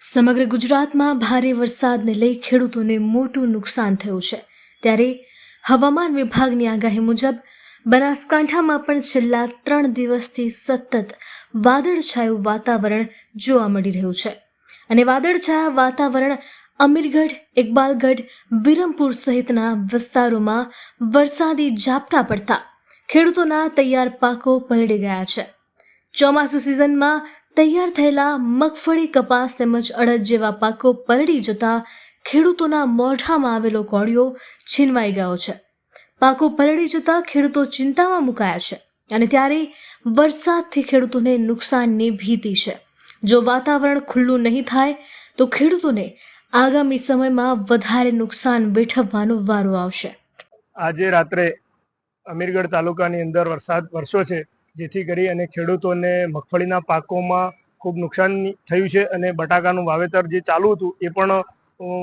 સમગ્ર ગુજરાતમાં ભારે વરસાદને લઈ ખેડૂતોને મોટું નુકસાન થયું છે. ત્યારે હવામાન વિભાગની આગાહી મુજબ, બનાસકાંઠામાં પણ છેલ્લા ત્રણ દિવસથી સતત વાદળછાયું વાતાવરણ જોવા મળી રહ્યું છે. અને વાદળછાયા વાતાવરણ અમીરગઢ, ઇકબાલગઢ, વિરમપુર સહિતના વિસ્તારોમાં વરસાદી ઝાપટા પડતા ખેડૂતોના તૈયાર પાકો પલળી ગયા છે. ચોમાસુ સિઝનમાં તૈયાર થયેલા મગફળી કપાસ તેમજ અડદ જેવા પાકો પલળી જતા ખેડૂતોના મોઢામાં આવેલો કોળિયો છીનવાઈ ગયો છે. પાકો પલળી જતા ખેડૂતો ચિંતામાં મુકાયા છે અને ત્યારે વરસાદથી ખેડૂતોને નુકસાનની ભીતિ છે. જો વાતાવરણ ખુલ્લું નહીં થાય, તો ખેડૂતોને આગામી સમયમાં વધારે નુકસાન વેઠવવાનો વારો આવશે. આજે રાત્રે અમીરગઢ તાલુકાની અંદર વરસાદ વરસ્યો છે. જેથી કરી અને ખેડૂતોને મગફળીના પાકોમાં ખૂબ નુકસાન થયું છે અને બટાકાનું વાવેતર જે ચાલુ હતું એ પણ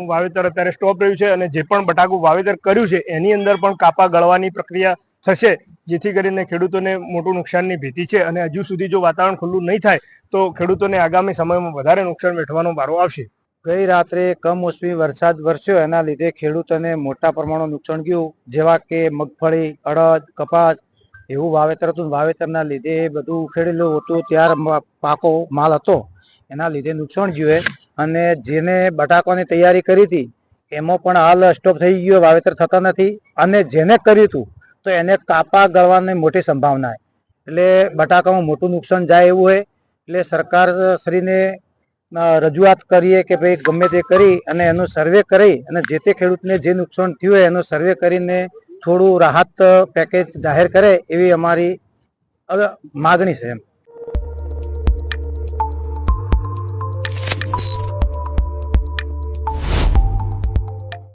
વાવેતર અત્યારે સ્ટોપ રહ્યું છે અને જે પણ બટાકું વાવેતર કર્યું છે એની અંદર પણ કાપા ગળવાની પ્રક્રિયા થશે, જેથી કરીને ખેડૂતોને મોટું નુકસાનની ભીતિ છે અને હજુ સુધી જો વાતાવરણ ખુલ્લું નહીં થાય તો ખેડૂતોને આગામી સમયમાં વધારે નુકસાન વેઠવાનો વારો આવશે. ગઈ રાત્રે કમોસમી વરસાદ વરસ્યો એના લીધે ખેડૂતોને મોટા પ્રમાણમાં નુકસાન ગયું, જેવા કે મગફળી, અડદ, કપાસ એવું વાવેતર હતું વાવેતરના લીધે બધું ઉખેડેલું હતું. ત્યાર પાકો માલ હતો. એના લીધે નુકસાન ગયું અને જેને બટાકાની તૈયારી કરી હતી, એમાં પણ હાલ સ્ટોપ થઈ ગયો, વાવેતર થતા નથી. અને જેને કર્યું હતું, તો એને કાપા ગળવાની મોટી સંભાવના એટલે બટાકામાં મોટું નુકસાન જાય એવું હોય એટલે સરકાર શ્રીને રજૂઆત કરીએ કે ભાઈ ગમે તે કરી અને એનો સર્વે કરી અને જે તે ખેડૂતને જે નુકસાન થયું હોય એનો સર્વે કરીને થોડું રાહત પેકેજ જાહેર કરે એવી અમારી માગણી છે એમ.